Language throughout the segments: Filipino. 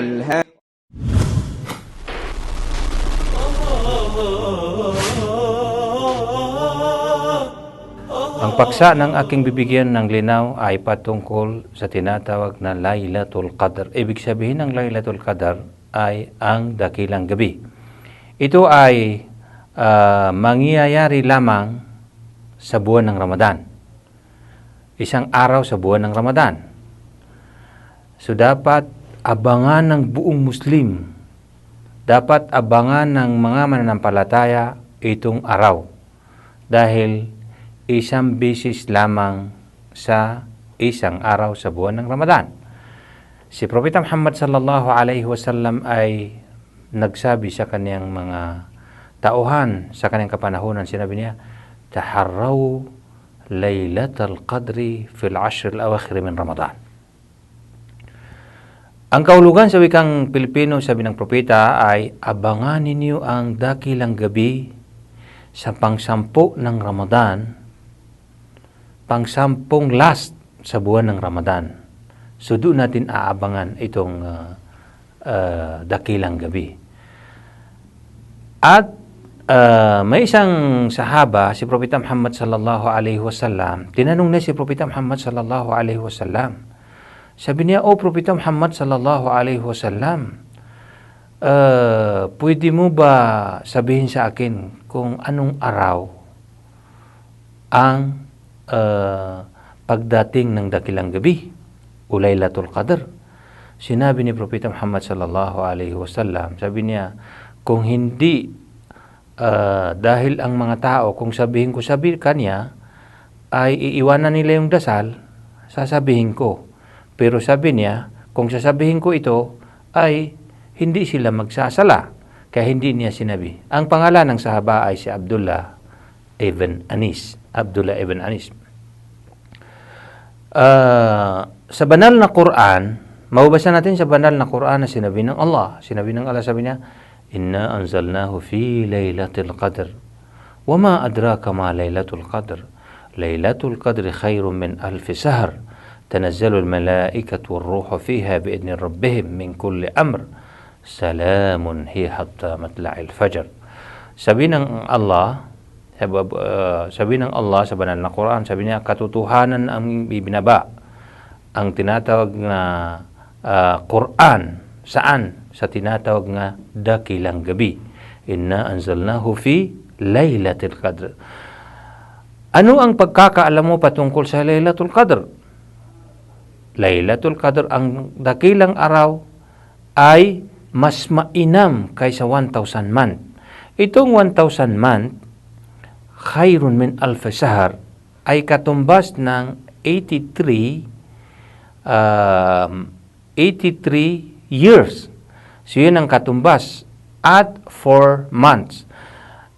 قل ها Ang paksa ng aking bibigyan ng linaw ay patungkol sa tinatawag na Laylatul Qadr. Ibig sabihin ng Laylatul Qadr ay ang dakilang gabi. Ito ay ah, mangyayari lamang sa buwan ng Ramadan. Isang araw sa buwan ng Ramadan. So dapat abangan ng buong Muslim. Dapat abangan ng mga mananampalataya itong araw. Dahil isang bisis lamang sa isang araw sa buwan ng Ramadan. Si Propeta Muhammad sallallahu alaihi wasallam ay nagsabi sa kaniyang mga tauhan sa kaniyang kapanahunan sinabi niya taharraw laylatal qadri fil ashr al-awakhir min Ramadan. Ang kaulugan sa wikang Pilipino, sabi ng propeta, ay abangan ninyo ang dakilang gabi sa pangsampu ng Ramadan pangsampung last sa buwan ng Ramadan. So doon natin aabangan itong uh, uh, dakilang gabi. At uh, may isang sahaba, si Propeta Muhammad sallallahu alaihi wasallam, tinanong na si Propeta Muhammad sallallahu alaihi wasallam. Sabi niya, "O Propeta Muhammad sallallahu alaihi wasallam, uh, pwede mo ba sabihin sa akin kung anong araw ang uh, pagdating ng dakilang gabi, Ulaylatul Qadr. Sinabi ni Propeta Muhammad sallallahu alaihi wasallam, sabi niya, kung hindi uh, dahil ang mga tao, kung sabihin ko sabi kanya, ay iiwanan nila yung dasal, sasabihin ko. Pero sabi niya, kung sasabihin ko ito, ay hindi sila magsasala. Kaya hindi niya sinabi. Ang pangalan ng sahaba ay si Abdullah ibn Anis. Abdullah ibn Anis. Uh, sa banal na Quran, mababasa natin sa banal na Quran na sinabi ng Allah. Sinabi ng Allah, sabi niya, Inna anzalnahu fi laylatil qadr. Wama adraka ma laylatul qadr. Laylatul qadr khairun min alfi sahr. تنزل الملائكة والروح فيها بإذن ربهم من كل أمر سلام هي حتى مطلع الفجر sabi ng Allah uh, sabi ng Allah sa banal na Quran sabi niya katotohanan ang ibinaba ang tinatawag na uh, Quran saan sa tinatawag nga dakilang gabi inna anzalnahu fi laylatil qadr ano ang pagkakaalam mo patungkol sa Laylatul Qadr? Laylatul Qadr, ang dakilang araw ay mas mainam kaysa 1,000 month. Itong 1,000 month, khairun min alf sahar, ay katumbas ng 83 um, 83 years. So yun ang katumbas at 4 months.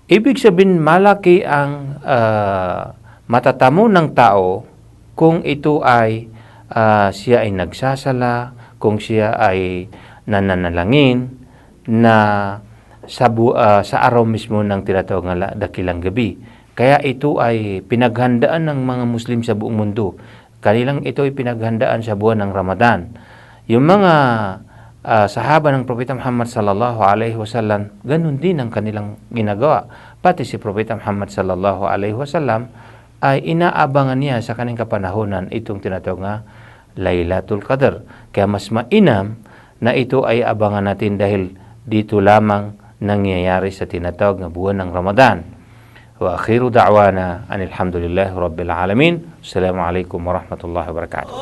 Ibig sabihin malaki ang uh, matatamo ng tao kung ito ay uh, siya ay nagsasala, kung siya ay nananalangin na sa, bu- uh, sa araw mismo ng tinatawag nga dakilang gabi. Kaya ito ay pinaghandaan ng mga Muslim sa buong mundo. Kanilang ito ay pinaghandaan sa buwan ng Ramadan. Yung mga uh, sahaba ng Propeta Muhammad sallallahu alaihi wasallam, ganun din ang kanilang ginagawa. Pati si Propeta Muhammad sallallahu alaihi wasallam ay inaabangan niya sa kanyang kapanahonan itong tinatawag nga Laylatul Qadr. Kaya mas mainam na ito ay abangan natin dahil dito lamang nangyayari sa tinatawag na buwan ng Ramadan. Wa akhiru da'wana anil hamdulillahi rabbil alamin. Assalamualaikum warahmatullahi wabarakatuh.